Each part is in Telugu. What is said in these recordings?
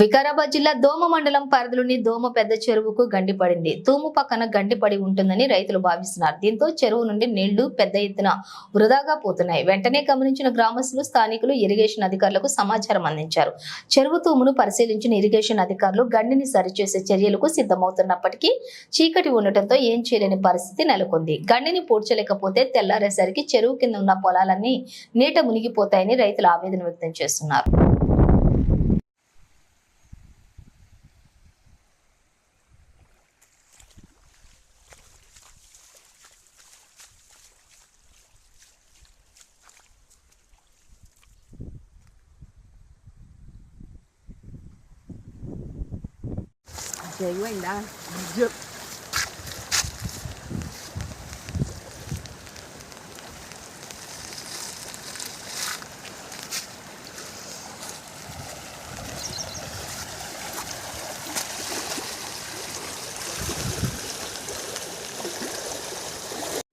వికారాబాద్ జిల్లా దోమ మండలం పరిధిలోని దోమ పెద్ద చెరువుకు గండిపడింది తూము పక్కన గండిపడి ఉంటుందని రైతులు భావిస్తున్నారు. దీంతో చెరువు నుండి నీళ్ళు పెద్ద ఎత్తున వృధాగా పోతున్నాయి. వెంటనే గమనించిన గ్రామస్తులు స్థానికులు ఇరిగేషన్ అధికారులకు సమాచారం అందించారు. చెరువు తూమును పరిశీలించిన ఇరిగేషన్ అధికారులు గండిని సరిచేసే చర్యలకు సిద్ధమవుతున్నప్పటికీ చీకటి ఉండటంతో ఏం చేయలేని పరిస్థితి నెలకొంది. గండిని పూడ్చలేకపోతే తెల్లారేసరికి చెరువు కింద ఉన్న పొలాలన్నీ నీట మునిగిపోతాయని రైతులు ఆవేదన వ్యక్తం చేస్తున్నారు. చేయమైందా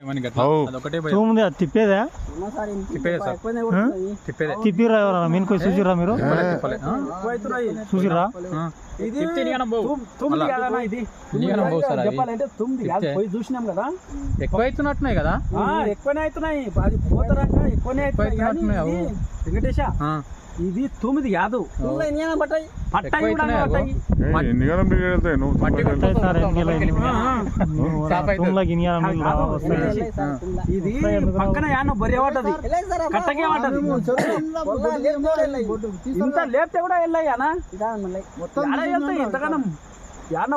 ఏమని గట్లా? అవు. అదొకటే భయం. తూముంది అది తిప్పేదా ఉన్నసారి తిప్పేదే సార్. ఎక్కువనే కొడుతున్నాయి. తిప్పేదే తిప్పిరా ఎవరన్నా మీన్ పోయి చూసిరా మీరు తిప్పలే, తిప్పలే. ఆ? ఎక్కువైతున్నాయి. చూసిరా ఆ. ఇది తుమ్మిది. కాదన్నా ఇది. చెప్పాలంటే తుమ్మిది కాదు. పోయి చూసినాం కదా ఎక్కువ అవుతున్నట్టున్నాయి కదా ఎక్కువనే అవుతున్నాయి అది పోతరాక ఎక్కువనే అవుతున్నాయి వెంకటేశ. ఇది తొమ్మిది కాదు పట్టాయి. పట్టాయి మొత్తం కాదు. ఇది పక్కన యాన బొర్రె పట్టది కట్టకే పట్టది ఇంత లేపితే కూడా వెళ్ళాయనా యాడ వెళ్తాయి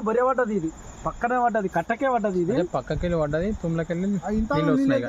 బొర్రె పట్టది ఇది పక్కనే పట్టది కట్టకే పట్టది ఇది పక్కకి పడ్డది వస్తున్నాయి